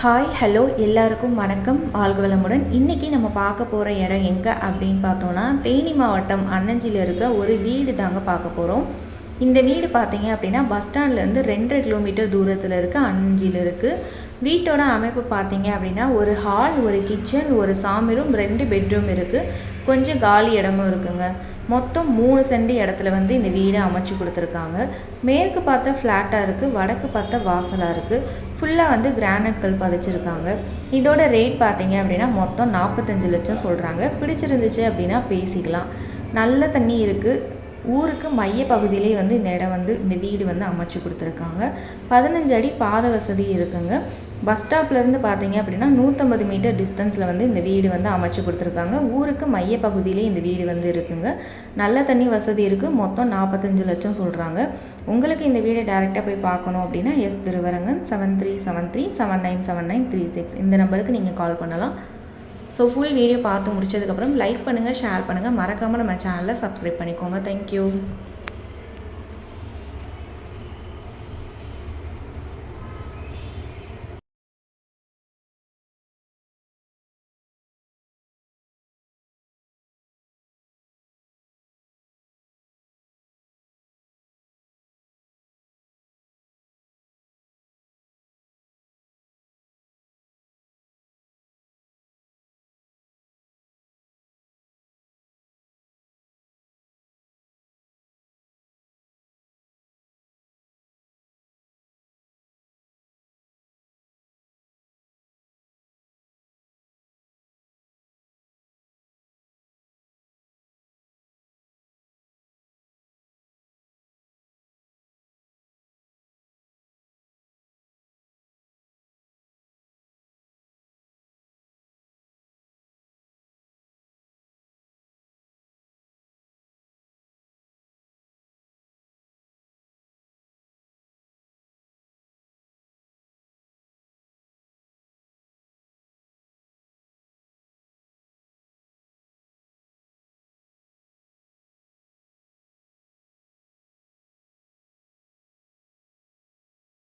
Hi hello எல்லாருக்கும் வணக்கம். ஆழ்வளமுடன் இன்றைக்கி நம்ம பார்க்க போகிற இடம் எங்கே அப்படின்னு பார்த்தோன்னா தேனி மாவட்டம் அன்னஞ்சியில் இருக்க ஒரு வீடு தாங்க பார்க்க போகிறோம் இந்த வீடு பார்த்தீங்க அப்படின்னா பஸ் ஸ்டாண்ட்லேருந்து ரெண்டரை கிலோமீட்டர் தூரத்தில் இருக்க அன்னஞ்சியில் இருக்குது வீட்டோட அமைப்பு பார்த்தீங்க அப்படின்னா ஒரு ஹால் ஒரு கிச்சன் ஒரு சாமி ரூம் ரெண்டு பெட்ரூம் இருக்குது கொஞ்சம் காலி இடமும் இருக்குங்க. மொத்தம் மூணு செண்டு இடத்துல வந்து இந்த வீடை அமைச்சு கொடுத்துருக்காங்க. மேற்கு பார்த்தா ஃப்ளாட்டாக இருக்குது வடக்கு பார்த்தா வாசலாக இருக்குது ஃபுல்லாக வந்து கிரானைட் கல் பதிச்சிருக்காங்க. இதோட ரேட் பார்த்தீங்க அப்படின்னா மொத்தம் நாற்பத்தஞ்சு லட்சம் சொல்கிறாங்க பிடிச்சிருந்துச்சு அப்படின்னா பேசிக்கலாம். நல்ல தண்ணி இருக்குது ஊருக்கு மைய பகுதியிலே வந்து இந்த இடம் வந்து இந்த வீடு வந்து அமைச்சு கொடுத்துருக்காங்க. பதினஞ்சு அடி பாத வசதி இருக்குங்க. பஸ் ஸ்டாப்லேருந்து பார்த்தீங்க அப்படின்னா நூற்றம்பது மீட்டர் டிஸ்டன்ஸில் வந்து இந்த வீடு வந்து அமைச்சு கொடுத்துருக்காங்க. ஊருக்கு மையப்பகுதியிலே இந்த வீடு வந்து இருக்குங்க. நல்ல தண்ணி வசதி இருக்குது மொத்தம் நாற்பத்தஞ்சு லட்சம் சொல்கிறாங்க உங்களுக்கு இந்த வீடை டேரெக்டாக போய் பார்க்கணும் அப்படின்னா S Thiruvarangan seven three seven three seven nine seven nine three six இந்த நம்பருக்கு நீங்கள் கால் பண்ணலாம். ஸோ ஃபுல் வீடியோ பார்த்து முடிச்சதுக்கப்புறம் லைக் பண்ணுங்கள் ஷேர் பண்ணுங்கள் மறக்காமல் நம்ம சேனலை சப்ஸ்கிரைப் பண்ணிக்கோங்க. தேங்க்யூ